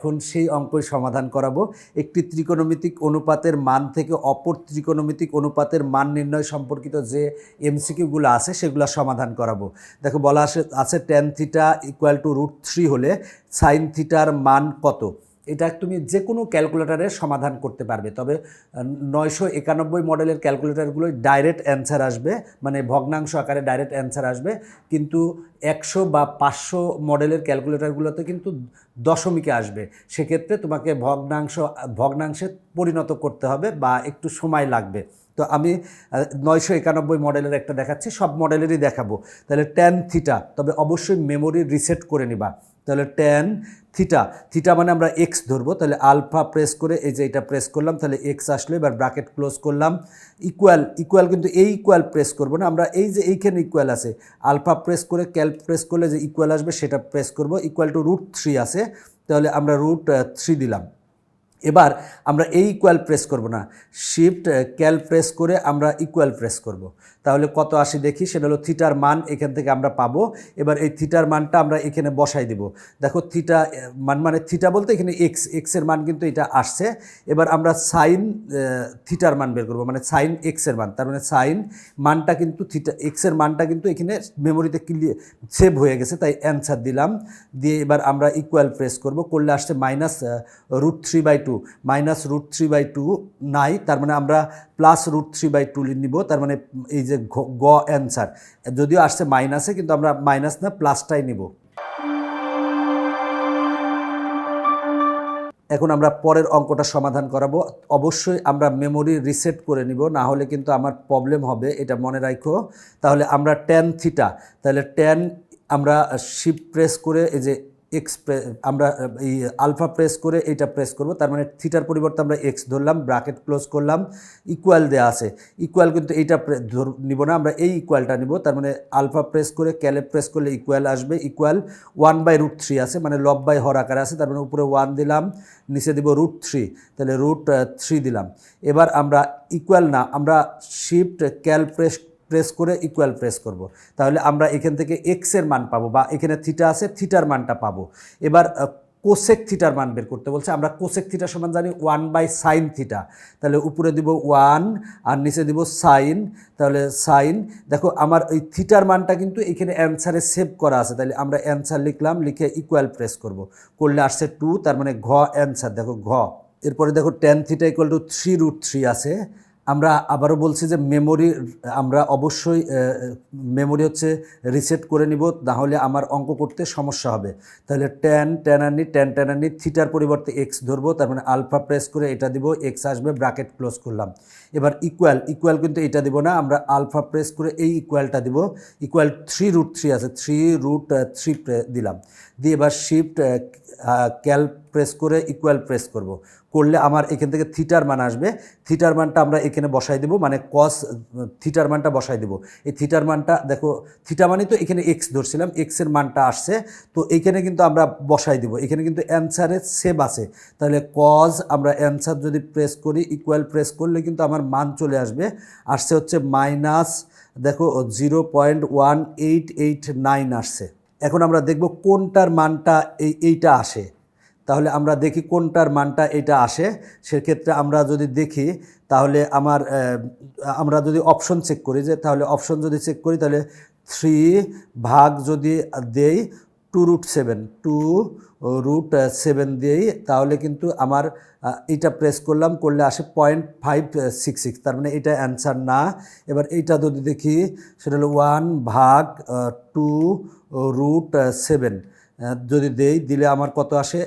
এখন সেই অঙ্কই সমাধান করাবো। একটি ত্রিকোণমিতিক অনুপাতের মান থেকে অপর ত্রিকোণমিতিক অনুপাতের মান নির্ণয় সম্পর্কিত যে এমসিকিউগুলো আছে, সেগুলো সমাধান করাবো। দেখো, বলা আছে আছে tan theta equal to root three হলে সাইন থিটার মান কত? এটা তুমি যে কোনো ক্যালকুলেটারে সমাধান করতে পারবে। তবে নয়শো একানব্বই মডেলের ক্যালকুলেটারগুলোই ডাইরেক্ট অ্যান্সার আসবে মানে ভগ্নাংশ আকারে ডাইরেক্ট অ্যান্সার আসবে। কিন্তু একশো বা পাঁচশো মডেলের ক্যালকুলেটারগুলোতে কিন্তু দশমিকে আসবে। সেক্ষেত্রে তোমাকে ভগ্নাংশ, ভগ্নাংশে পরিণত করতে হবে বা একটু সময় লাগবে। তো আমি নয়শো একানব্বই মডেলের একটা দেখাচ্ছি, সব মডেলেরই দেখাবো। তাহলে টেন থিটা তবে অবশ্যই মেমোরি রিসেট করে নিবা। তাহলে টেন থিটা থিটা মানে আমরা এক্স ধরবো, তাহলে আলফা প্রেস করে এই যে এটা প্রেস করলাম, তাহলে এক্স আসলো, এবার ব্র্যাকেট ক্লোজ করলাম ইকুয়াল ইকুয়াল কিন্তু এই ইকুয়াল প্রেস করব না, আমরা এই যে এইখানে ইকুয়াল আছে, আলফা প্রেস করে ক্যাল প্রেস করলে যে ইকুয়াল আসবে সেটা প্রেস করব, ইকুয়াল টু রুট থ্রি আছে, তাহলে আমরা রুট থ্রি দিলাম এবার আমরা এই ইকুয়াল প্রেস করব না, শিফট ক্যাল প্রেস করে আমরা ইকুয়াল প্রেস করব। তাহলে কত আসি দেখি? সেটা হলো থিটার মান এখান থেকে আমরা পাবো। এবার এই থিটার মানটা আমরা এখানে বসাই দিব। দেখো থিটা, মান মানে থিটা বলতে এখানে এক্স এক্সের মান কিন্তু এটা আসছে। এবার আমরা সাইন থিটার মান বের করব। মানে সাইন এক্সের মান। তার মানে সাইন মানটা কিন্তু থিটা এক্সের মানটা কিন্তু এখানে মেমোরিতে ক্লিয়ার সেভ হয়ে গেছে। তাই অ্যান্সার দিলাম। দিয়ে এবার আমরা ইকুয়াল প্রেস করব। করলে আসছে minus root three by two minus root three by two নাই। তার মানে আমরা plus root three by two নিব। তার মানে এই যে গ অ্যান্সার যদিও আসছে মাইনাসে কিন্তু আমরা মাইনাস না প্লাসটাই নিব। এখন আমরা পরের অঙ্কটা সমাধান করাবো। অবশ্যই আমরা মেমোরি রিসেট করে নিব, না হলে কিন্তু আমার প্রবলেম হবে, এটা মনে রাখো। তাহলে আমরা টেন থিটা তাহলে টেন আমরা শিপ প্রেস করে এই যে এক্স আমরা এই আলফা প্রেস করে এইটা প্রেস করব। তার মানে থিটার পরিবর্তে আমরা এক্স ধরলাম ব্র্যাকেট ক্লোজ করলাম ইকুয়াল দেওয়া আছে। ইকুয়াল কিন্তু এইটা নিব না, আমরা এই ইকুয়ালটা নিব। তার মানে আলফা প্রেস করে ক্যালে প্রেস করলে ইকুয়াল আসবে equal one by root three আছে মানে লব বাই হর আকারে আছে। তার মানে উপরে ওয়ান দিলাম, নিচে দিব রুট থ্রি তাহলে রুট থ্রি দিলাম। এবার আমরা ইকুয়াল না, আমরা শিফট ক্যাল প্রেস প্রেস করে ইকুয়াল প্রেস করব। তাহলে আমরা এখান থেকে এক্সের মান পাবো বা এখানে থিটা আছে থিটার মানটা পাবো। এবার কোসেক থিটার মান বের করতে বলছে। আমরা কোসেক থিটা সমান জানি ওয়ান বাই সাইন থিটা তাহলে উপরে দিব ওয়ান আর নিচে দিব সাইন তাহলে সাইন দেখো আমার ওই থিটার মানটা কিন্তু এখানে অ্যান্সারে সেভ করা আছে। তাহলে আমরা অ্যান্সার লিখলাম, লিখে ইকুয়াল প্রেস করব। করলে আসছে টু তার মানে ঘ অ্যান্সার দেখো ঘ। এরপরে দেখো tan theta equal to three root three আছে। আমরা আবারও বলছি যে মেমোরি আমরা অবশ্যই মেমোরি হচ্ছে রিসেট করে নিব তাহলে আমার অঙ্ক করতে সমস্যা হবে। তাহলে টেন টেনানি ট্যান টেনানি থিটার পরিবর্তে এক্স ধরবো, তার মানে আলফা প্রেস করে এটা দিব এক্স আসবে ব্র্যাকেট ক্লোজ করলাম। এবার ইকুয়াল ইকুয়াল কিন্তু এটা দিব না, আমরা আলফা প্রেস করে এই ইকুয়ালটা দিব ইকুয়াল থ্রি রুট থ্রি আছে থ্রি রুট থ্রি দিলাম। দিয়ে এবার শিফট ক্যাল প্রেস করে ইকুয়াল প্রেস করব। করলে আমার এখান থেকে থিটার মান আসবে। থিটার মানটা আমরা এখানে বসাই দেবো মানে কস থিটার মানটা বসাই দেবো। এই থিটার মানটা, দেখো থিটা মানে তো এখানে এক্স ধরছিলাম এক্সের মানটা আসছে। তো এইখানে কিন্তু আমরা বসাই দেবো। এখানে কিন্তু অ্যান্সারে সেভ আছে। তাহলে কজ আমরা অ্যান্সার যদি প্রেস করি ইকুয়াল প্রেস করলে কিন্তু আমার মান চলে আসবে। আসছে হচ্ছে মাইনাস দেখো zero point one eight eight nine আসছে। এখন আমরা দেখব কোনটার মানটা এই, এইটা আসে। তাহলে আমরা দেখি কোনটার মানটা এটা আসে। সেক্ষেত্রে আমরা যদি দেখি, তাহলে আমার আমরা যদি অপশন চেক করি যে, তাহলে অপশন যদি চেক করি, তাহলে থ্রি ভাগ যদি দেই two root seven, two root seven দিয়েই তাহলে কিন্তু আমার এটা প্রেস করলাম, করলে আসে পয়েন্ট ফাইভ সিক্স সিক্স তার মানে এটা অ্যান্সার না। এবার এইটা যদি দেখি, সেটা হলো ওয়ান ভাগ টু রুট সেভেন যদি দেই, দিলে আমার কত আসে?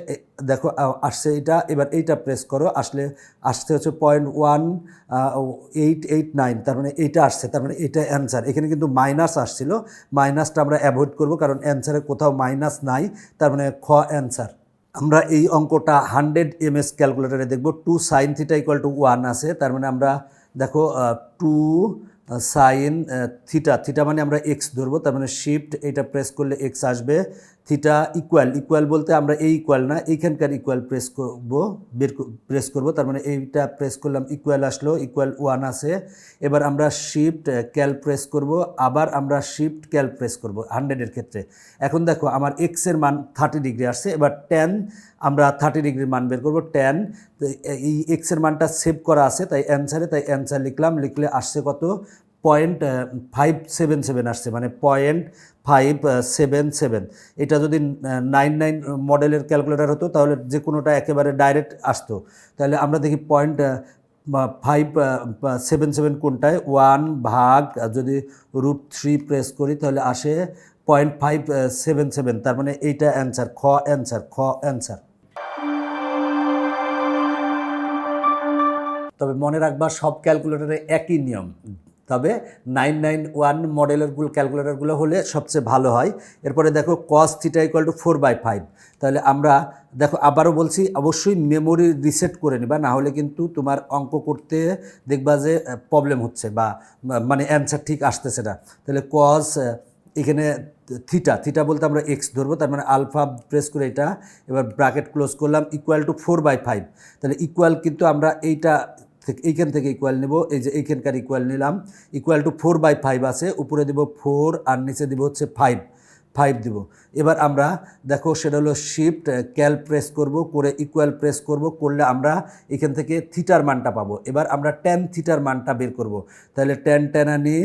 দেখো আসছে এটা, এবার এইটা প্রেস করো, আসলে আসতে হচ্ছে point one eight eight nine তার মানে এইটা আসছে, তার মানে এটা অ্যান্সার এখানে কিন্তু মাইনাস আসছিল মাইনাসটা আমরা অ্যাভয়েড করব, কারণ অ্যান্সারে কোথাও মাইনাস নাই, তার মানে খ অ্যান্সার আমরা এই অঙ্কটা হান্ড্রেড এম এস ক্যালকুলেটারে দেখব to sine theta equal to one আছে, তার মানে আমরা দেখো টু সাইন থিটা থিটা মানে আমরা এক্স ধরবো, তার মানে শিফট এটা প্রেস করলে এক্স আসবে থিটা ইকুয়াল ইকুয়াল বলতে আমরা এই ইকুয়াল না, এইখানকার ইকুয়াল প্রেস করব, বের প্রেস করব, তার মানে এইটা প্রেস করলাম ইকুয়াল আসলো ইকুয়াল ওয়ান আছে। এবার আমরা শিফট ক্যাল প্রেস করব, আবার আমরা শিফট ক্যাল প্রেস করব হান্ড্রেডের ক্ষেত্রে। এখন দেখো, আমার এক্সের মান থার্টি ডিগ্রি আসছে, এবার টেন আমরা থার্টি ডিগ্রির মান বের করব টেন এই এক্সের মানটা সেভ করা আছে, তাই অ্যান্সারে তাই অ্যান্সার লিখলাম, লিখলে আসছে কত? পয়েন্ট ফাইভ সেভেন সেভেন আসছে মানে পয়েন্ট ফাইভ সেভেন সেভেন এটা যদি নাইন নাইন মডেলের ক্যালকুলেটর হতো, তাহলে যে কোনোটা একেবারে ডাইরেক্ট আসতো। তাহলে আমরা দেখি পয়েন্ট ফাইভ সেভেন সেভেন কোনটায়? ওয়ান ভাগ যদি রুট থ্রি প্রেস করি, তাহলে আসে পয়েন্ট ফাইভ সেভেন সেভেন তার মানে এইটা অ্যান্সার খ অ্যান্সার খ অ্যান্সার তবে মনে রাখবা, সব ক্যালকুলেটরে একই নিয়ম। তবে নাইন নাইন ওয়ান মডেলেরগুলো ক্যালকুলেটরগুলো হলে সবচেয়ে ভালো হয়। এরপরে দেখো cos theta equal to four by five তাহলে আমরা দেখো আবারও বলছি, অবশ্যই মেমোরি রিসেট করে নিবা, না হলে কিন্তু তোমার অঙ্ক করতে দেখবা যে প্রবলেম হচ্ছে বা মানে অ্যান্সার ঠিক আসতেছে না। তাহলে কস এখানে থিটা থিটা বলতে আমরা এক্স ধরবো, তার মানে আলফা প্রেস করে এটা, এবার ব্র্যাকেট ক্লোজ করলাম equal to four by five তাহলে ইকুয়াল কিন্তু আমরা এইটা এইখান থেকে ইকুয়াল নেব। এই যে এইখানকার ইকুয়াল নিলাম equal to four by five আছে। উপরে দিব ফোর আর নিচে দিব হচ্ছে ফাইভ ফাইভ দিব। এবার আমরা দেখো, সেটা হলো শিফট ক্যাল প্রেস করব, করে ইকুয়াল প্রেস করব, করলে আমরা এখান থেকে থিটার মানটা পাবো। এবার আমরা টেন থিটার মানটা বের করব। তাহলে টেন টেন আনি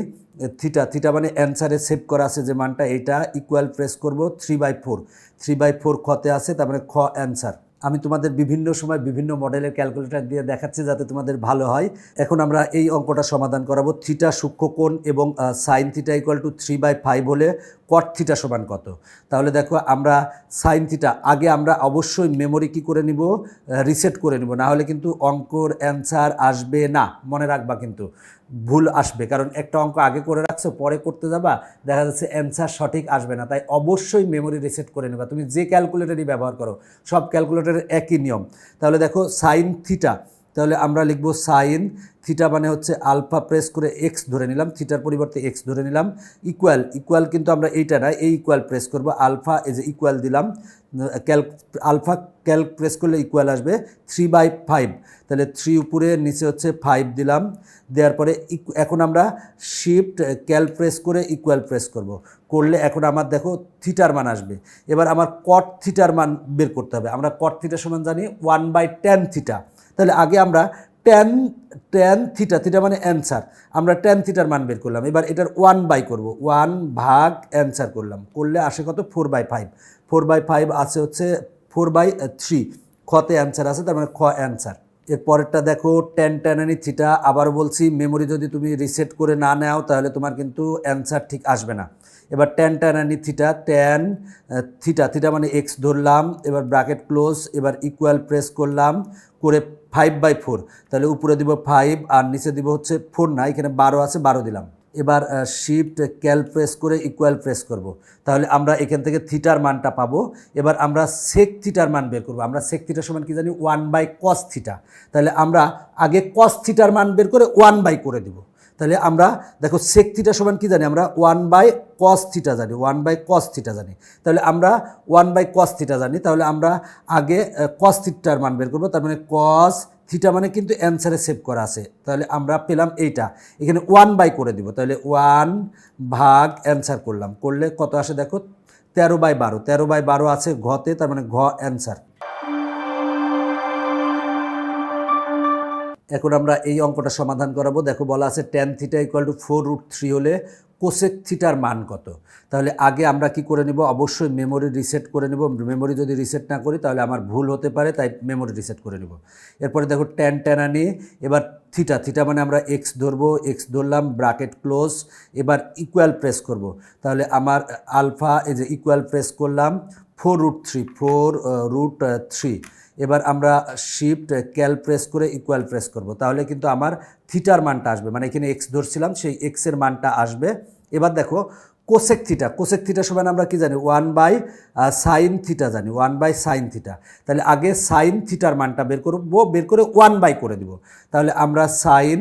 থিটা থিটা মানে অ্যান্সারে সেভ করা আছে যে মানটা এইটা ইকুয়াল প্রেস করব three by four three by four খতে আছে, তার মানে খ অ্যান্সার আমি তোমাদের বিভিন্ন সময় বিভিন্ন মডেলের ক্যালকুলেটর দিয়ে দেখাচ্ছি যাতে তোমাদের ভালো হয়। এখন আমরা এই অঙ্কটা সমাধান করাবো। থিটা সূক্ষ্মকোণ এবং sine theta equal to three by five হলে কট থিটা সমান কত? তাহলে দেখো আমরা সাইন থিটা আগে আমরা অবশ্যই মেমোরি কি করে নিব? রিসেট করে নিব। না হলে কিন্তু অঙ্কর অ্যান্সার আসবে না। মনে রাখবা কিন্তু। ভুল আসবে। কারণ একটা অঙ্ক আগে করে রাখছো, পরে করতে যাবা, দেখা যাচ্ছে অ্যান্সার সঠিক আসবে না। তাই অবশ্যই মেমোরি রিসেট করে নেবা। তুমি যে ক্যালকুলেটরই ব্যবহার করো, সব ক্যালকুলেটরের একই নিয়ম। তাহলে দেখো সাইন থিটা তাহলে আমরা লিখব সাইন, থিটা মানে হচ্ছে আলফা প্রেস করে এক্স ধরে নিলাম, থিটার পরিবর্তে এক্স ধরে নিলাম ইকুয়াল ইকুয়াল কিন্তু আমরা এইটা না, এই ইকুয়াল প্রেস করব, আলফা যে ইকুয়াল দিলাম, ক্যাল, আলফা ক্যাল প্রেস করলে ইকুয়াল আসবে থ্রি বাই ফাইভ তাহলে থ্রি উপরে, নিচে হচ্ছে ফাইভ দিলাম, দেওয়ার পরে এখন আমরা শিফট ক্যাল প্রেস করে ইকুয়াল প্রেস করব, করলে এখন আমার দেখো থিটার মান আসবে, এবার আমার কট থিটার মান বের করতে হবে, আমরা কট থিটার সমান জানি ওয়ান বাই টেন থিটা তাহলে আগে আমরা টেন টেন থিটা থিটা মানে অ্যান্সার আমরা টেন থিটার মান বের করলাম। এবার এটার ওয়ান বাই করব। ওয়ান ভাগ অ্যান্সার করলাম। করলে আসে কত? Four by five four by five আছে হচ্ছে ফোর বাই থ্রি খতে অ্যান্সার আছে, তার মানে খ অ্যান্সার এর পরেরটা দেখো টেন টেনানি থিটা আবার বলছি মেমোরি যদি তুমি রিসেট করে না নাও, তাহলে তোমার কিন্তু অ্যান্সার ঠিক আসবে না। এবার টেন টেনানি থিটা টেন থিটা থিটা মানে এক্স ধরলাম, এবার ব্র্যাকেট ক্লোজ এবার ইকুয়াল প্রেস করলাম। করে ফাইভ বাই ফোর তাহলে উপরে দিব ফাইভ আর নিচে দিব হচ্ছে ফোর না, এখানে বারো আছে, বারো দিলাম। এবার শিফট ক্যাল প্রেস করে ইকুয়াল প্রেস করব। তাহলে আমরা এখান থেকে থিটার মানটা পাব। এবার আমরা সেক থিটার মান বের করব। আমরা সেক থিটার সমান কি জানি? ওয়ান বাই কস থিটা তাহলে আমরা আগে কস থিটার মান বের করে ওয়ান বাই করে দিব। তাহলে আমরা, দেখো সেক থিটা সমান কি জানি? আমরা ওয়ান বাই কস থিটা জানি ওয়ান বাই কস থিটা জানি। তাহলে আমরা ওয়ান বাই কস থিটা জানি, তাহলে আমরা আগে কস থিটার মান বের করব, তার মানে কস থিটা মানে কিন্তু অ্যান্সারে সেভ করা আছে। তাহলে আমরা পেলাম এইটা। এখানে ওয়ান বাই করে দিব, তাহলে ওয়ান ভাগ অ্যান্সার করলাম। করলে কত আসে দেখো? তেরো বাই বারো। তেরো বাই বারো আছে ঘতে তার মানে ঘ অ্যান্সার এখন আমরা এই অঙ্কটা সমাধান করাবো। দেখো বলা আছে tan theta equal to four root three হলে কোসেক থিটার মান কত? তাহলে আগে আমরা কি করে নিব? অবশ্যই মেমোরি রিসেট করে নেব। মেমোরি যদি রিসেট না করি তাহলে আমার ভুল হতে পারে, তাই মেমোরি রিসেট করে নিব। এরপরে দেখো টেন টেন আনি, এবার থিটা থিটা মানে আমরা এক্স ধরবো এক্স ধরলাম ব্রাকেট ক্লোজ এবার ইকুয়াল প্রেস করব। তাহলে আমার আলফা, এই যে ইকুয়াল প্রেস করলাম four root three four root three এবার আমরা শিফট ক্যাল প্রেস করে ইকুয়াল প্রেস করব। তাহলে কিন্তু আমার থিটার মানটা আসবে। মানে এখানে এক্স ধরছিলাম, সেই এক্সের মানটা আসবে। এবার দেখো কোসেক থিটা কোসেক থিটা সমান আমরা কি জানি? ওয়ান বাই সাইন থিটা জানি। ওয়ান বাই সাইন থিটা তাহলে আগে সাইন থিটার মানটা বের করব, বের করে ওয়ান বাই করে দিব। তাহলে আমরা সাইন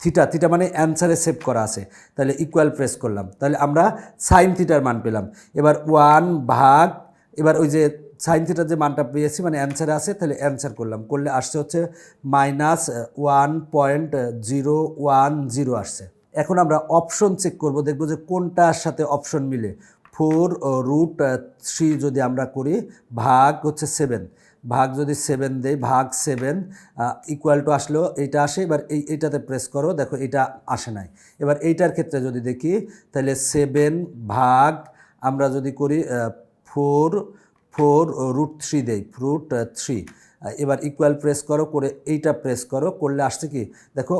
থিটা থিটা মানে অ্যান্সারে সেভ করা আছে। তাহলে ইকুয়াল প্রেস করলাম। তাহলে আমরা সাইন থিটার মান পেলাম। এবার ওয়ান ভাগ, এবার ওই যে সাইন থিটার যে মানটা পেয়েছি মানে অ্যান্সারে আছে, তাহলে অ্যান্সার করলাম। করলে আসছে হচ্ছে minus one point zero one zero আসছে। এখন আমরা অপশন চেক করব, দেখব যে কোনটার সাথে অপশন মিলে। ফোর রুট থ্রি যদি আমরা করি, ভাগ হচ্ছে সেভেন ভাগ যদি সেভেন দেই, ভাগ সেভেন ইকুয়াল টু আসলো, এইটা আসে, এবার এই, এইটাতে প্রেস করো, দেখো এটা আসে নাই। এবার এইটার ক্ষেত্রে যদি দেখি, তাহলে সেভেন ভাগ আমরা যদি করি ফোর ফোর রুট থ্রি দেই রুট থ্রি। এবার ইকুয়াল প্রেস করো, করে এইটা প্রেস করো, করলে আসছে কি? দেখো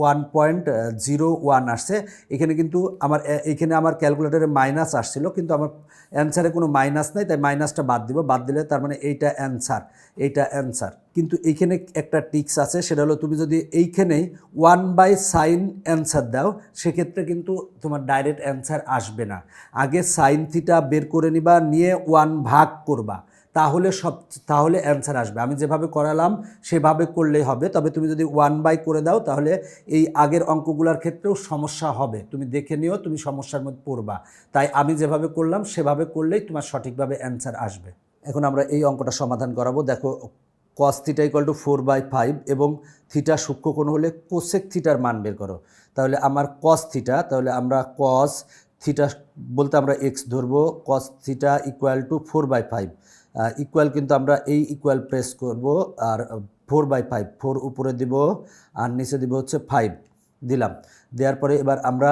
ওয়ান পয়েন্ট জিরো ওয়ান আসছে। এখানে কিন্তু আমার এখানে আমার ক্যালকুলেটারে মাইনাস আসছিল, কিন্তু আমার অ্যান্সারে কোনো মাইনাস নাই, তাই মাইনাসটা বাদ দিব। বাদ দিলে তার মানে এইটা অ্যান্সার এইটা অ্যান্সার কিন্তু এইখানে একটা টিক্স আছে, সেটা হলো তুমি যদি এইখানেই ওয়ান বাই সাইন অ্যান্সার দাও, সেক্ষেত্রে কিন্তু তোমার ডাইরেক্ট অ্যান্সার আসবে না। আগে সাইন থিটা বের করে নিবা, নিয়ে ওয়ান ভাগ করবা। তাহলে সব, তাহলে অ্যান্সার আসবে। আমি যেভাবে করালাম, সেভাবে করলেই হবে। তবে তুমি যদি ওয়ান বাই করে দাও, তাহলে এই আগের অঙ্কগুলোর ক্ষেত্রেও সমস্যা হবে। তুমি দেখে নিও, তুমি সমস্যার মধ্যে পড়বা। তাই আমি যেভাবে করলাম, সেভাবে করলেই তোমার সঠিকভাবে অ্যান্সার আসবে। এখন আমরা এই অঙ্কটা সমাধান করাবো। দেখো cos theta equal to four by five এবং থিটা সূক্ষ্ম কোণ হলে কোসেক থিটার মান বের করো। তাহলে আমার কস থিটা তাহলে আমরা কস থিটা বলতে আমরা এক্স ধরবো cos theta equal to four by five equal কিন্তু আমরা এই ইকুয়াল প্রেস করব আর ফোর বাই ফাইভ ফোর উপরে দিব আর নিচে দিব হচ্ছে ফাইভ দিলাম। দেওয়ার পরে এবার আমরা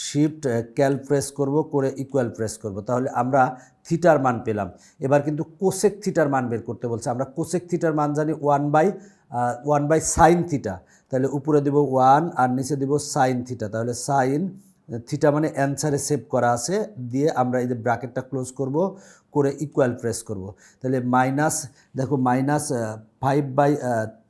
শিফট ক্যাল প্রেস করব, করে ইকুয়াল প্রেস করব। তাহলে আমরা থিটার মান পেলাম। এবার কিন্তু কোসেক থিটার মান বের করতে বলছে। আমরা কোসেক থিটার মান জানি one by one by sine theta তাহলে উপরে দিব ওয়ান আর নিচে দিব সাইন থিটা তাহলে সাইন থিটা মানে অ্যান্সারে সেভ করা আছে, দিয়ে আমরা এই যে ব্র্যাকেটটা ক্লোজ করব, করে ইকুয়াল প্রেস করব। তাহলে মাইনাস দেখো মাইনাস ফাইভ বাই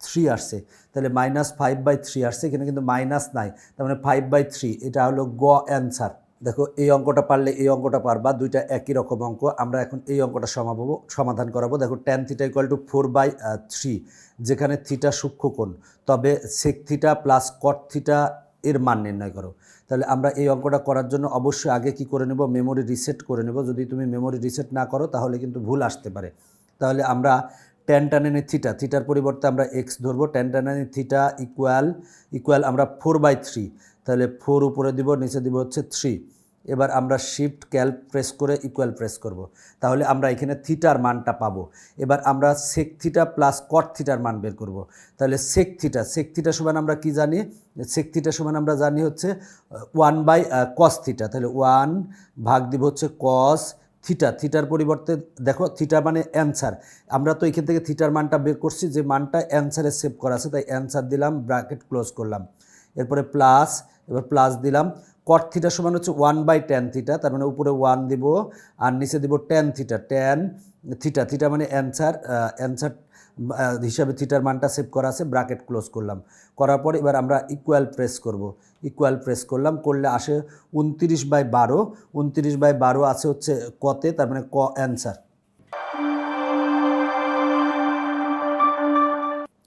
থ্রি আসছে। তাহলে মাইনাস ফাইভ বাই থ্রি আসছে, এখানে কিন্তু মাইনাস নাই। তার মানে ফাইভ বাই থ্রি এটা হলো গ অ্যান্সার দেখো এই অঙ্কটা পারলে এই অঙ্কটা পারবা, দুইটা একই রকম অঙ্ক। আমরা এখন এই অঙ্কটা সমাবো সমাধান করাবো। দেখো tan theta equal to four by three যেখানে থিটা সূক্ষ্ম কোণ, তবে sec theta plus cot theta এর মান নির্ণয় করো। তাহলে আমরা এই অঙ্কটা করার জন্য অবশ্যই আগে কি করে নেব? মেমোরি রিসেট করে নেব। যদি তুমি মেমোরি রিসেট না করো, তাহলে কিন্তু ভুল আসতে পারে। তাহলে আমরা টেন টানেনি থিটা থিটার পরিবর্তে আমরা এক্স ধরবো। টেন টানেনি থিটা ইকুয়াল ইকুয়াল আমরা ফোর বাই থ্রি তাহলে ফোর উপরে দিব, নিচে দিব হচ্ছে থ্রি এবার আমরা শিফট ক্যাল প্রেস করে ইকুয়াল প্রেস করব। তাহলে আমরা এখানে থিটার মানটা পাবো। এবার আমরা সেক থিটা প্লাস কট থিটার মান বের করব। তাহলে সেক থিটা সেক থিটা সমান আমরা কি জানি? সেক থিটা সমান আমরা জানি হচ্ছে ওয়ান বাই কস থিটা তাহলে ওয়ান ভাগ দিব হচ্ছে কস থিটা থিটার পরিবর্তে দেখো থিটা মানে অ্যান্সার আমরা তো এখান থেকে থিটার মানটা বের করছি, যে মানটা অ্যান্সারে সেভ করা আছে, তাই অ্যান্সার দিলাম ব্র্যাকেট ক্লোজ করলাম। এরপরে প্লাস এবার প্লাস দিলাম কট থিটা সমান হচ্ছে ওয়ান বাই টেন থিটা তার মানে উপরে ওয়ান দিব আর নিচে দিব tan theta tan theta theta মানে অ্যান্সার অ্যান্সার হিসাবে থিটার মানটা সেভ করা আছে ব্র্যাকেট ক্লোজ করলাম। করার পর এবার আমরা ইকুয়াল প্রেস করব। ইকুয়াল প্রেস করলাম, করলে আসে উনতিরিশ বাই বারো, উনতিরিশ বাই বারো আছে হচ্ছে কতে তার মানে ক অ্যান্সার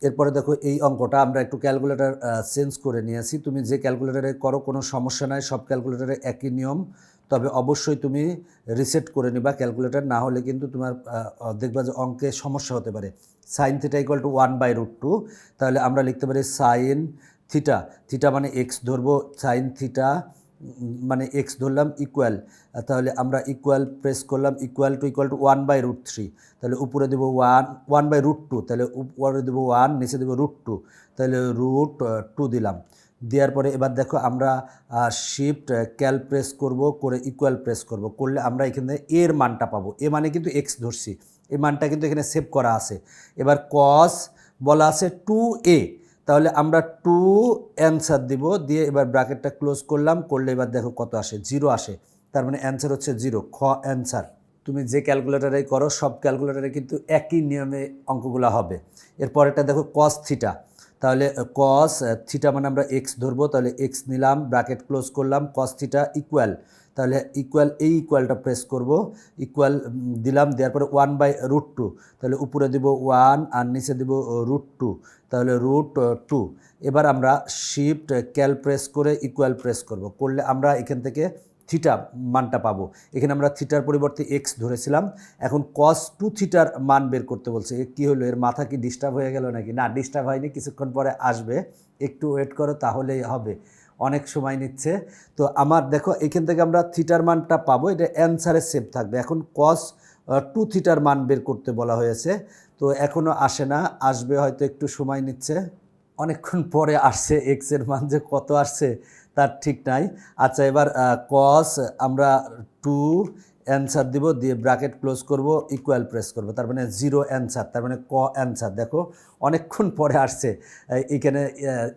এরপরে দেখো এই অঙ্কটা আমরা একটু ক্যালকুলেটর চেঞ্জ করে নিয়েছি। তুমি যে ক্যালকুলেটারে করো, কোনো সমস্যা নাই, সব ক্যালকুলেটারে একই নিয়ম। তবে অবশ্যই তুমি রিসেট করে নিবা ক্যালকুলেটর না হলে কিন্তু তোমার দেখবা যে অঙ্কে সমস্যা হতে পারে। Sine theta equal to one by root two তাহলে আমরা লিখতে পারি সাইন থিটা থিটা মানে এক্স ধরবো সাইন থিটা মানে এক্স ধরলাম ইকুয়াল তাহলে আমরা ইকুয়াল প্রেস করলাম equal to equal to one by root three তাহলে উপরে দেবো one one by root two তাহলে উপরে দেবো ওয়ান নিচে দেবো রুট টু তাহলে রুট টু দিলাম। দেওয়ার পরে এবার দেখো আমরা শিফট ক্যাল প্রেস করব, করে ইকুয়াল প্রেস করব, করলে আমরা এখানে এর মানটা পাবো। এ মানে কিন্তু এক্স ধরছি এই মানটা কিন্তু এখানে সেভ করা আছে। এবার কস বলা আছে টু এ তাহলে আমরা টু অ্যান্সার দিব, দিয়ে এবার ব্র্যাকেটটা ক্লোজ করলাম, করলে এবার দেখো কত আসে? জিরো আসে। তার মানে অ্যান্সার হচ্ছে জিরো খ অ্যান্সার তুমি যে ক্যালকুলেটারেই করো, সব ক্যালকুলেটারে কিন্তু একই নিয়মে অঙ্কগুলো হবে। এরপরেরটা দেখো কস থিটা তাহলে কস থিটা মানে আমরা এক্স ধরবো, তাহলে এক্স নিলাম ব্র্যাকেট ক্লোজ করলাম কস থিটা ইকুয়াল তাহলে ইকুয়াল এই ইকুয়ালটা প্রেস করব ইকুয়াল দিলাম, দেওয়ার পরে ওয়ান বাই রুট টু তাহলে উপরে দিব ওয়ান আর নিচে দিব রুট টু তাহলে রুট টু এবার আমরা শিফট ক্যাল প্রেস করে ইকুয়াল প্রেস করব। করলে আমরা এখান থেকে থিটা মানটা পাবো। এখানে আমরা থিটার পরিবর্তে এক্স ধরেছিলাম। এখন কস টু থিটার মান বের করতে বলছে। কী হলো? এর মাথা কি ডিস্টার্ব হয়ে গেল নাকি? না ডিস্টার্ব হয়নি, কিছুক্ষণ পরে আসবে। একটু ওয়েট করো, তাহলেই হবে। অনেক সময় নিচ্ছে। তো আমার, দেখো, এখান থেকে আমরা থিটার মানটা পাবো। এটা অ্যান্সারে সেভ থাকবে। এখন কস টু থিটার মান বের করতে বলা হয়েছে। তো এখনও আসে না। আসবে হয়তো একটু সময় নিচ্ছে। অনেকক্ষণ পরে আসছে এক্সের মান যে কত আসছে। তার ঠিক নাই। আচ্ছা এবার কস আমরা টু অ্যান্সার দিব, দিয়ে ব্র্যাকেট ক্লোজ করব ইকুয়াল প্রেস করব। তার মানে জিরো অ্যান্সার তার মানে ক অ্যান্সার দেখো, অনেকক্ষণ পরে আসছে। এখানে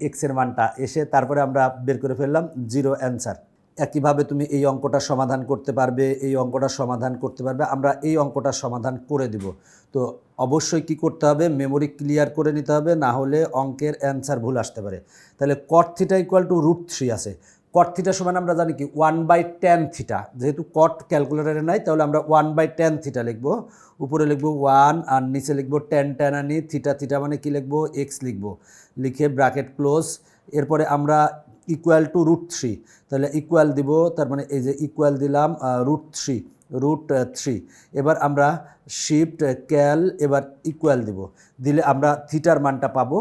এক্সের মানটা এসে তারপরে আমরা বের করে ফেললাম জিরো অ্যান্সার একইভাবে তুমি এই অঙ্কটা সমাধান করতে পারবে, এই অঙ্কটা সমাধান করতে পারবে, আমরা এই অঙ্কটা সমাধান করে দিব। তো অবশ্যই কি করতে হবে? মেমোরি ক্লিয়ার করে নিতে হবে, না হলে অঙ্কের অ্যান্সার ভুল আসতে পারে। তাহলে cot theta equal to root three আছে। কট থিটা সমান আমরা জানি কি? ওয়ান বাই টেন থিটা যেহেতু কট ক্যালকুলেটারে নাই, তাহলে আমরা ওয়ান বাই টেন থিটা লিখব। উপরে লিখব ওয়ান আর নিচে লিখব টেন টেন আনি থিটা থিটা মানে কি লিখব? এক্স লিখব। লিখে ব্র্যাকেট ক্লোজ এরপরে আমরা ইকুয়াল টু রুট থ্রি তাহলে ইকুয়াল দিব, তার মানে এই যে ইকুয়াল দিলাম রুট থ্রি রুট থ্রি এবার আমরা শিফট ক্যাল এবার ইকুয়াল দিব। দিলে আমরা থিটার মানটা পাবো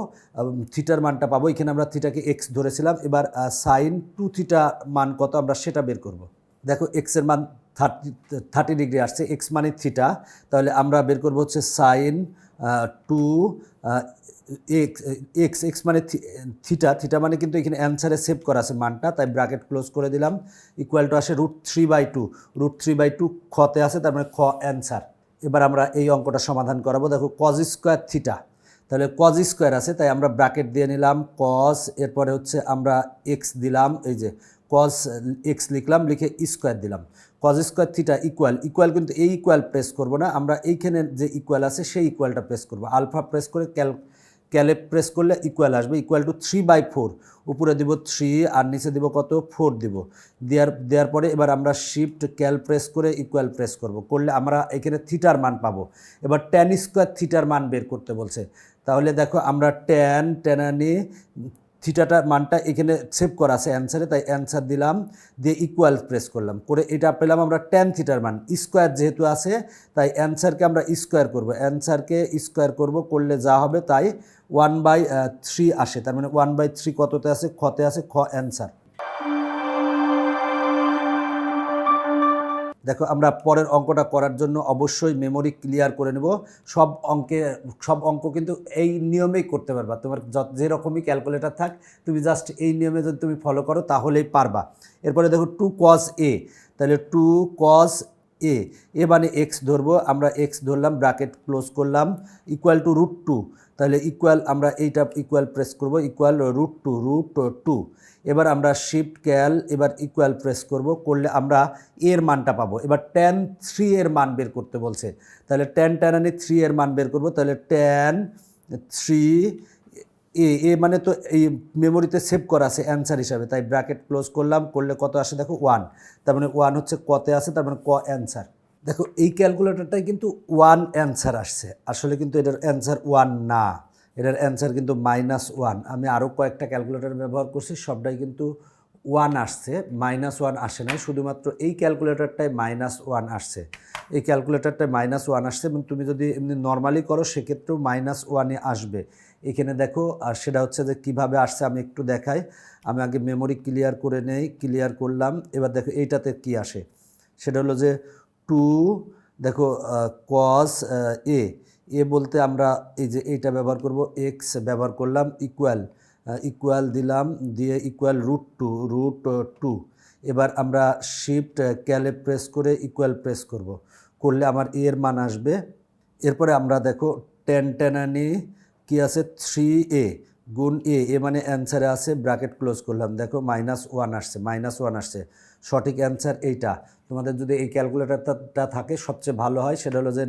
থিটার মানটা পাবো। এখানে আমরা থিটাকে এক্স ধরেছিলাম, এবার সাইন টু থিটা মান কত আমরা সেটা বের করব। দেখো এক্সের মান থার্টি থার্টি ডিগ্রি আসছে এক্স মানে থিটা তাহলে আমরা বের করব হচ্ছে sine two x x x মানে থিটা থিটা মানে কিন্তু এখানে অ্যান্সারে সেভ করা আছে মানটা, তাই ব্র্যাকেট ক্লোজ করে দিলাম ইকুয়াল টু আসে root three by two root three by two খতে আছে তার মানে খ অ্যান্সার এবার আমরা এই অঙ্কটা সমাধান করাবো, দেখো কজ স্কোয়ার থিটা তাহলে কজ স্কোয়ার আছে, তাই আমরা ব্র্যাকেট দিয়ে নিলাম কস এরপরে হচ্ছে আমরা এক্স দিলাম, এই যে কস এক্স লিখলাম, লিখে স্কোয়ার দিলাম। Cos square theta equal equal কিন্তু এই ইকুয়াল প্রেস করব না, আমরা এইখানে যে ইকুয়াল আছে, সেই ইকুয়ালটা প্রেস করব। আলফা প্রেস করে ক্যাল ক্যালে প্রেস করলে ইকুয়াল আসবে equal to three by four উপরে দিব থ্রি আর নিচে দিব কত? ফোর দিব। দেওয়ার দেওয়ার পরে এবার আমরা শিফট ক্যাল প্রেস করে ইকুয়াল প্রেস করব। করলে আমরা এখানে থিটার মান পাবো। এবার ট্যান স্কোয়ার থিটার মান বের করতে বলছে। তাহলে দেখো আমরা ট্যান ট্যানানি থিটাটার মানটা এখানে সেভ করা আছে অ্যান্সারে, তাই অ্যান্সার দিলাম, দিয়ে ইকুয়াল প্রেস করলাম। করে এটা পেলাম আমরা টেন থিটার মান স্কোয়ার যেহেতু আছে, তাই অ্যান্সারকে আমরা স্কোয়ার করব। অ্যান্সারকে স্কোয়ার করব, করলে যা হবে তাই ওয়ান বাই থ্রি আসে। তার মানে ওয়ান বাই থ্রি কততে আছে? খতে আছে, খ অ্যান্সার। দেখো, আমরা পরের অঙ্কটা করার জন্য অবশ্যই মেমোরি ক্লিয়ার করে নেব। সব অঙ্কে, সব অঙ্ক কিন্তু এই নিয়মেই করতে পারবা। তোমার যত যেরকমই ক্যালকুলেটার থাক, তুমি জাস্ট এই নিয়মে যদি তুমি ফলো করো, তাহলেই পারবা। এরপরে দেখো টু কস এ তাহলে টু কস এ এ মানে এক্স ধরবো, আমরা এক্স ধরলাম ব্র্যাকেট ক্লোজ করলাম ইকুয়াল টু রুট টু তাহলে ইকুয়াল আমরা এইটা ইকুয়াল প্রেস করব equal root two root two এবার আমরা শিফট ক্যাল এবার ইকুয়াল প্রেস করব, করলে আমরা এর মানটা পাবো। এবার টেন থ্রি এর মান বের করতে বলছে। তাহলে টেন টেন আনি থ্রি এর মান বের করব, তাহলে টেন থ্রি এ এ মানে তো এই মেমোরিতে সেভ করা আছে অ্যান্সার হিসাবে। তাই ব্র্যাকেট ক্লোজ করলাম, করলে কত আসে? দেখো ওয়ান তার মানে ওয়ান হচ্ছে কতে আছে তার মানে ক অ্যান্সার দেখো এই ক্যালকুলেটরটাই কিন্তু ওয়ান অ্যান্সার আসছে। আসলে কিন্তু এটার অ্যান্সার ওয়ান না। এটার অ্যান্সার কিন্তু মাইনাস ওয়ান আমি আরও কয়েকটা ক্যালকুলেটর ব্যবহার করছি, সবটাই কিন্তু ওয়ান আসছে। মাইনাস ওয়ান আসে নাই, শুধুমাত্র এই ক্যালকুলেটরটাই মাইনাস ওয়ান আসছে। এই ক্যালকুলেটরটায় মাইনাস ওয়ান আসছে, এবং তুমি যদি এমনি নর্মালি করো, সেক্ষেত্রেও মাইনাস ওয়ানে আসবে। এখানে দেখো, আর সেটা হচ্ছে যে কীভাবে আসছে আমি একটু দেখাই। আমি আগে মেমোরি ক্লিয়ার করে নেই ক্লিয়ার করলাম। এবার দেখো, এইটাতে কি আসে? সেটা হলো যে টু দেখো কস এ এ বলতে আমরা এই যে এইটা ব্যবহার করব এক্স ব্যবহার করলাম ইকুয়াল ইকুয়াল দিলাম, দিয়ে equal root two root two এবার আমরা শিফট ক্যালে প্রেস করে ইকুয়াল প্রেস করব। করলে আমার এর মান আসবে। এরপরে আমরা দেখো টেন টেনানি কি আছে? থ্রি এ গুণ এ এ মানে অ্যান্সারে আছে ব্র্যাকেট ক্লোজ করলাম। দেখো মাইনাস ওয়ান আসছে মাইনাস ওয়ান আসছে। সঠিক অ্যান্সার এইটা। তোমাদের যদি এই ক্যালকুলেটারটা থাকে, সবচেয়ে ভালো হয়, সেটা হলো যে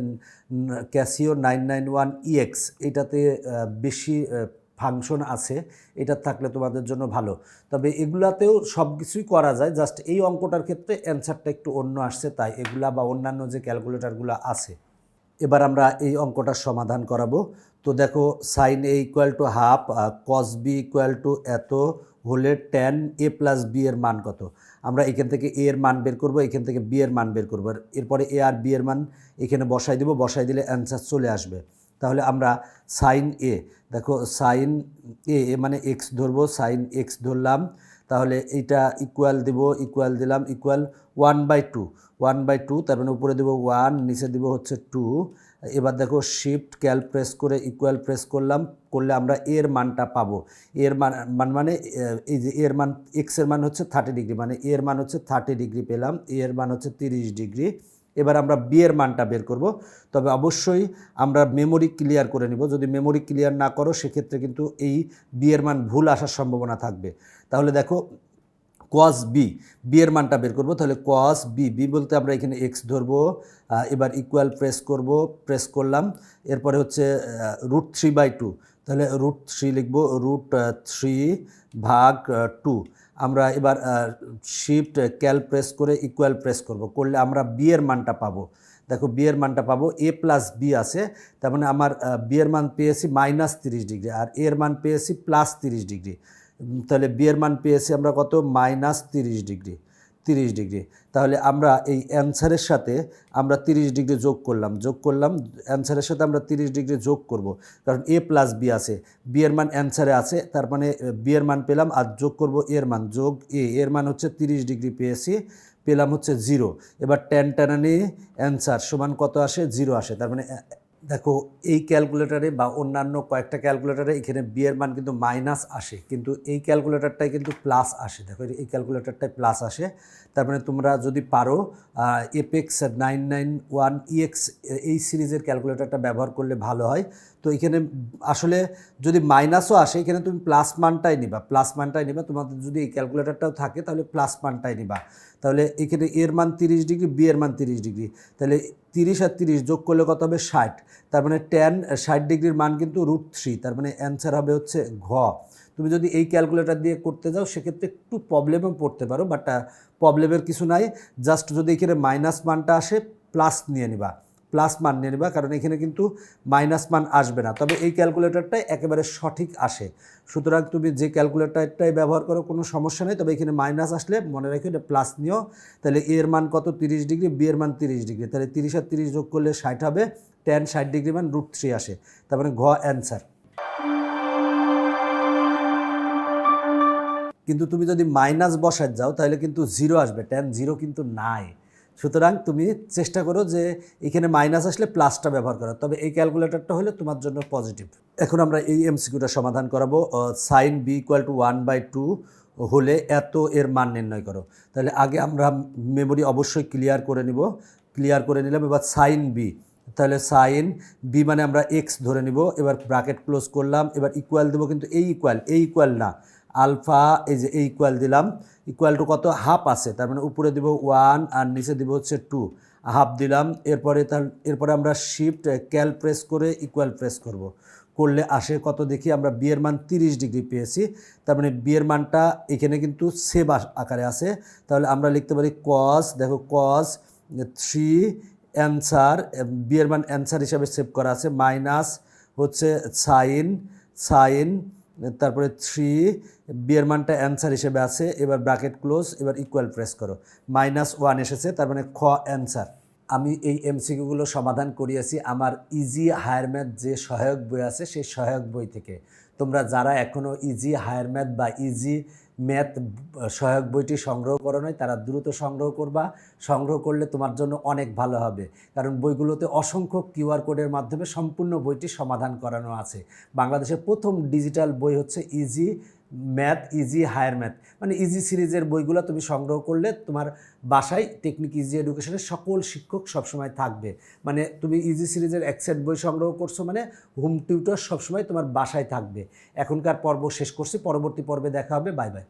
Casio nine nine one EX এইটাতে বেশি ফাংশন আছে, এটা থাকলে তোমাদের জন্য ভালো। তবে এগুলাতেও সব কিছুই করা যায় জাস্ট এই অঙ্কটার ক্ষেত্রে অ্যান্সারটা একটু অন্য আসছে, তাই এগুলা বা অন্যান্য যে ক্যালকুলেটারগুলো আছে, এবার আমরা এই অঙ্কটার সমাধান করাবো। তো দেখো sine A equal to half cos B equal to এত হলে টেন এ প্লাস বি এর মান কত? আমরা এখান থেকে এ এর মান বের করব, এখান থেকে বি এর মান বের করব। এরপরে এ আর বি এর মান এখানে বসাই দিব, বসাই দিলে অ্যান্সার চলে আসবে। তাহলে আমরা সাইন এ দেখো সাইন এ মানে এক্স ধরবো সাইন এক্স ধরলাম, তাহলে এইটা ইকুয়াল দিব ইকুয়াল দিলাম equal one by two one by two তার মানে উপরে দেবো ওয়ান নিচে দিব হচ্ছে টু এবার দেখো শিফট ক্যাল প্রেস করে ইকুয়াল প্রেস করলাম, করলে আমরা এর মানটা পাবো। এর মান মান মানে এই যে এর মান এক্সের মান হচ্ছে থার্টি ডিগ্রি মানে এর মান হচ্ছে থার্টি ডিগ্রি পেলাম, এর মান হচ্ছে তিরিশ ডিগ্রি এবার আমরা বি এর মানটা বের করব। তবে অবশ্যই আমরা মেমোরি ক্লিয়ার করে নিব। যদি মেমোরি ক্লিয়ার না করো, সেক্ষেত্রে কিন্তু এই বি এর মান ভুল আসার সম্ভাবনা থাকবে। তাহলে দেখো কস বি বি এর মানটা বের করব, তাহলে কস বি বি বলতে আমরা এখানে এক্স ধরবো এবার ইকুয়াল প্রেস করব প্রেস করলাম, এরপরে হচ্ছে রুট থ্রি বাই টু তাহলে রুট থ্রি লিখব রুট থ্রি ভাগ টু আমরা এবার শিফট ক্যাল প্রেস করে ইকুয়াল প্রেস করব, করলে আমরা বি এর মানটা পাবো, দেখো বি এর মানটা পাবো এ প্লাস বি আছে, তার মানে আমার বি এর মান পেয়েছি মাইনাস তিরিশ ডিগ্রি, আর এর মান পেয়েছি প্লাস তিরিশ ডিগ্রি তাহলে বিয়ের মান পেয়েছি আমরা কত? মাইনাস তিরিশ ডিগ্রি তিরিশ ডিগ্রি। তাহলে আমরা এই অ্যান্সারের সাথে আমরা তিরিশ ডিগ্রি যোগ করলাম যোগ করলাম অ্যান্সারের সাথে আমরা তিরিশ ডিগ্রি যোগ করব। কারণ এ প্লাস বি আছে বি এর মান অ্যান্সারে আছে, তার মানে বি এর মান পেলাম আর যোগ করব এর মান, যোগ এ, এর মান হচ্ছে তিরিশ ডিগ্রি পেয়েছি, পেলাম হচ্ছে জিরো। এবার টেন টেনানি অ্যান্সার সমান কত আসে? জিরো আসে, তার মানে দেখো, এই ক্যালকুলেটারে বা অন্যান্য কয়েকটা ক্যালকুলেটারে এখানে বি এর মান কিন্তু মাইনাস আসে, কিন্তু এই ক্যালকুলেটারটাই কিন্তু প্লাস আসে। দেখো, এই ক্যালকুলেটারটাই প্লাস আসে। তার মানে তোমরা যদি পারো FX nine nine one EX এই সিরিজের ক্যালকুলেটারটা ব্যবহার করলে ভালো হয়। তো এখানে আসলে যদি মাইনাসও আসে, এখানে তুমি প্লাস মানটাই নিবা। প্লাস মানটাই নিবা, তোমাদের যদি এই ক্যালকুলেটারটাও থাকে, তাহলে প্লাস মানটাই নিবা। তাহলে এখানে এর মান তিরিশ ডিগ্রি বি এর মান তিরিশ ডিগ্রি। তাহলে তিরিশ আর তিরিশ যোগ করলে কত হবে? ষাট। তার মানে টেন ষাট ডিগ্রির মান কিন্তু রুট থ্রি তার মানে অ্যান্সার হবে হচ্ছে ঘ। তুমি যদি এই ক্যালকুলেটার দিয়ে করতে যাও, সেক্ষেত্রে একটু প্রবলেমও পড়তে পারো বাট প্রবলেমের কিছু নাই। জাস্ট যদি এখানে মাইনাস মানটা আসে প্লাস নিয়ে নিবা। প্লাস মান নিয়ে নিবা, কারণ এখানে কিন্তু মাইনাস মান আসবে না। তবে এই ক্যালকুলেটরটাই একেবারে সঠিক আসে। সুতরাং তুমি যে ক্যালকুলেটরটাই ব্যবহার করো, কোনো সমস্যা নেই। তবে এখানে মাইনাস আসলে মনে রাখো এটা প্লাস নিও। তাহলে এর মান কত? তিরিশ ডিগ্রি, বি এর মান তিরিশ ডিগ্রি। তাহলে তিরিশ আর তিরিশ যোগ করলে ষাট হবে। টেন, ষাট ডিগ্রি মান রুট থ্রি আসে। তার মানে ঘ অ্যান্সার। কিন্তু তুমি যদি মাইনাস বসায় যাও, তাহলে কিন্তু জিরো আসবে। টেন জিরো কিন্তু নাই। সুতরাং তুমি চেষ্টা করো যে এখানে মাইনাস আসলে প্লাসটা ব্যবহার করো তবে এই ক্যালকুলেটরটা হলে তোমার জন্য পজিটিভ এখন আমরা এই এমসিকিউটা সমাধান করাবো। Sine B equal to one by two হলে এত এর মান নির্ণয় করো। তাহলে আগে আমরা মেমোরি অবশ্যই ক্লিয়ার করে নিব। ক্লিয়ার করে নিলাম, এবার সাইন বি তাহলে সাইন বি মানে আমরা এক্স ধরে নিব। এবার ব্র্যাকেট ক্লোজ করলাম। এবার ইকুয়াল দেবো কিন্তু এই ইকুয়াল এই ইকুয়াল না। আলফা এই যে এই ইকুয়াল দিলাম ইকুয়াল টু কত? হাফ আছে, তার মানে উপরে দিব ওয়ান আর নিচে দিব হচ্ছে টু হাফ দিলাম, এরপরে তার, এরপরে আমরা শিফট ক্যাল প্রেস করে ইকুয়াল প্রেস করব। করলে আসে কত দেখি, আমরা বিয়ের মান তিরিশ ডিগ্রি পেয়েছি, তার মানে বিয়ের মানটা এখানে কিন্তু সেভ আকারে আছে। তাহলে আমরা লিখতে পারি কস দেখো কস থ্রি অ্যান্সার বিয়ের মান অ্যান্সার হিসাবে সেভ করা আছে মাইনাস হচ্ছে সাইন সাইন তারপরে থ্রি বিয়ের মানটা অ্যান্সার হিসেবে আছে, এবার ব্রাকেট ক্লোজ এবার ইকুয়াল প্রেস করো। মাইনাস ওয়ান এসেছে, তার মানে খ অ্যান্সার আমি এই এমসিকিউগুলো সমাধান করিয়েছি, আমার ইজি হায়ার ম্যাথ যে সহায়ক বই আছে, সেই সহায়ক বই থেকে। তোমরা যারা এখনও ইজি হায়ার ম্যাথ বা ইজি ম্যাথ সহায়ক বইটি সংগ্রহ করো নয়, তারা দ্রুত সংগ্রহ করবা। সংগ্রহ করলে তোমার জন্য অনেক ভালো হবে। কারণ বইগুলোতে অসংখ্য কিউআর কোডের মাধ্যমে সম্পূর্ণ বইটি সমাধান করানো আছে। বাংলাদেশের প্রথম ডিজিটাল বই হচ্ছে easy math easy, higher math. মানে ইজি সিরিজের বইগুলো তুমি সংগ্রহ করলে তোমার বাসায় টেকনিক ইজি এডুকেশনের সকল শিক্ষক সবসময় থাকবে। মানে তুমি ইজি সিরিজের একসেট বই সংগ্রহ করছ মানে হোম টিউটর সবসময় তোমার বাসায় থাকবে। এখনকার পর্ব শেষ করছি, পরবর্তী পর্বে দেখা হবে, বাই বাই।